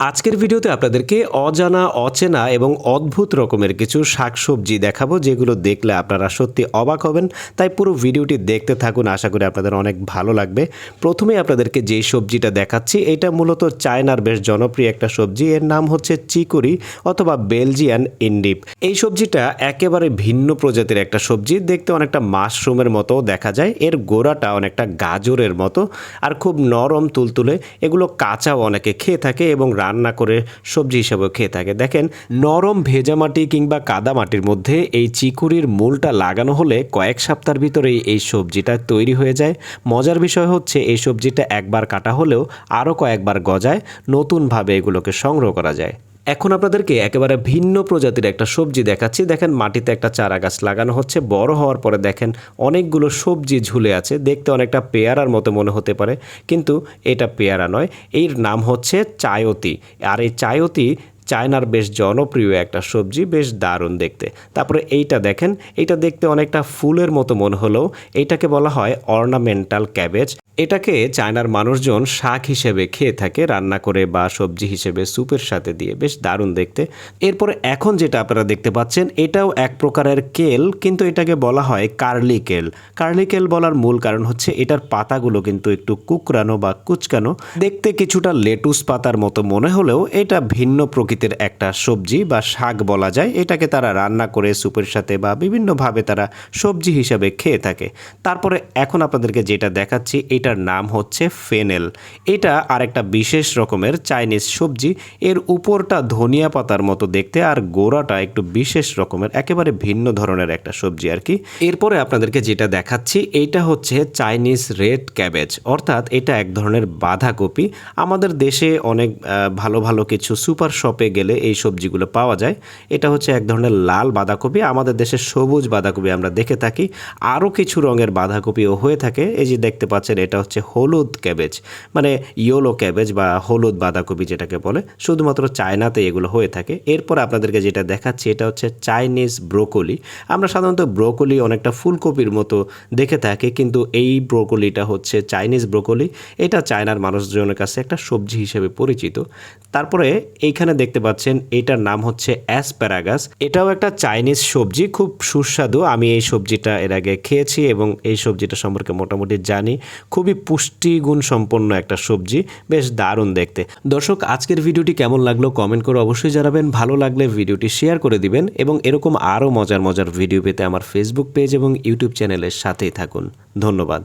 আজকের ভিডিওতে আপনাদেরকে অজানা, অচেনা এবং অদ্ভুত রকমের কিছু শাকসবজি দেখাবো, যেগুলো দেখলে আপনারা সত্যি অবাক হবেন। তাই পুরো ভিডিওটি দেখতে থাকুন, আশা করি আপনাদের অনেক ভালো লাগবে। প্রথমে আপনাদেরকে যেই সবজিটা দেখাচ্ছি, এটা মূলত চায়নার বেশ জনপ্রিয় একটা সবজি। এর নাম হচ্ছে চিকুরি অথবা বেলজিয়ান ইন্ডিপ। এই সবজিটা একেবারে ভিন্ন প্রজাতির একটা সবজি। দেখতে অনেকটা মাশরুমের মতো দেখা যায়। এর গোড়াটা অনেকটা গাজরের মতো। আর খুব নরম, তুলতুলে। এগুলো কাঁচাও অনেকে খেয়ে থাকে এবং রান্না করে সবজি হিসেবেও খেয়ে থাকে। দেখেন, নরম ভেজা মাটি কিংবা কাদা মাটির মধ্যে এই চিকুরির মূলটা লাগানো হলে কয়েক সপ্তাহের ভিতরেই এই সবজিটা তৈরি হয়ে যায়। মজার বিষয় হচ্ছে এই সবজিটা একবার কাটা হলেও আরও কয়েকবার গজায় নতুনভাবে এগুলোকে সংগ্রহ করা যায়। এখন আপনাদেরকে একেবারে ভিন্ন প্রজাতির একটা সবজি দেখাচ্ছি। দেখেন, মাটিতে একটা চারা গাছ লাগানো হচ্ছে। বড় হওয়ার পরে দেখেন, অনেকগুলো সবজি ঝুলে আছে। দেখতে অনেকটা পেয়ারার মতো মনে হতে পারে, কিন্তু এটা পেয়ারা নয়। এর নাম হচ্ছে চায়তি। আর এই চায়তি চায়নার বেশ জনপ্রিয় একটা সবজি, বেশ দারুণ দেখতে। তারপরে এইটা দেখেন, এইটা দেখতে অনেকটা ফুলের মতো মনে হলেও এইটাকে বলা হয় অর্নামেন্টাল ক্যাবেজ। এটাকে চায়নার মানুষজন শাক হিসেবে খেয়ে থাকে, রান্না করে বা সবজি হিসেবে স্যুপের সাথে দিয়ে বেশ দারুণ দেখতে। এরপরে এখন যেটা আপনারা দেখতে পাচ্ছেন, এটাও এক প্রকারের কেল, কিন্তু এটাকে বলা হয় কার্লি কেল। কার্লি কেল বলার মূল কারণ হচ্ছে এটার পাতাগুলো কিন্তু একটু কুকরানো বা কুচকানো। দেখতে কিছুটা লেটুস পাতার মতো মনে হলেও এটা ভিন্ন প্রকৃতির একটা সবজি বা শাক বলা যায়। এটাকে তারা রান্না করে স্যুপের সাথে বা বিভিন্নভাবে তারা সবজি হিসাবে খেয়ে থাকে। তারপরে এখন আপনাদেরকে যেটা দেখাচ্ছি এটার নাম হচ্ছে ফেনেল। এটা আরেকটা বিশেষ রকমের চাইনিজ সবজি। এর উপরটা ধনিয়া পাতার মতো দেখতে আর গোড়াটা একটু বিশেষ রকমের, একেবারে ভিন্ন ধরনের একটা সবজি আর কি। এরপরে আপনাদেরকে যেটা দেখাচ্ছি এইটা হচ্ছে চাইনিজ রেড ক্যাবেজ। অর্থাৎ এটা এক ধরনের বাঁধাকপি। আমাদের দেশে অনেক ভালো ভালো কিছু সুপার শপে গেলে এই সবজিগুলো পাওয়া যায়। এটা হচ্ছে এক ধরনের লাল বাঁধাকপি। আমাদের দেশে সবুজ বাঁধাকপি আমরা দেখে থাকি। আরও কিছু রঙের বাঁধাকপিও হয়ে থাকে। এই যে দেখতে পাচ্ছেন, এটা হচ্ছে হলুদ ক্যাবেজ। মানে ইয়োলো ক্যাবেজ বা হলুদ বাঁধাকপি যেটাকে বলে, শুধুমাত্র চায়নাতে এগুলো হয়ে থাকে। এরপর আপনাদেরকে যেটা দেখাচ্ছি, এটা হচ্ছে চাইনিজ ব্রোকলি। আমরা সাধারণত ব্রোকলি অনেকটা ফুলকপির মতো দেখে থাকি, কিন্তু এই ব্রোকলিটা হচ্ছে চাইনিজ ব্রোকলি। এটা চায়নার মানুষজনের কাছে একটা সবজি হিসেবে পরিচিত। তারপরে এইখানে দেখতে পাচ্ছেন, এটার নাম হচ্ছে অ্যাসপ্যারাগাস। এটাও একটা চাইনিজ সবজি, খুব সুস্বাদু। আমি এই সবজিটা এর আগে খেয়েছি এবং এই সবজিটা সম্পর্কে মোটামুটি জানি। খুবই পুষ্টিগুণ সম্পন্ন একটা সবজি, বেশ দারুণ দেখতে। দর্শক, আজকের ভিডিওটি কেমন লাগল কমেন্ট করে অবশ্যই জানাবেন। ভালো লাগলে ভিডিওটি শেয়ার করে দিবেন এবং এরকম আরও মজার মজার ভিডিও পেতে আমার ফেসবুক পেজ এবং ইউটিউব চ্যানেলের সাথেই থাকুন। ধন্যবাদ।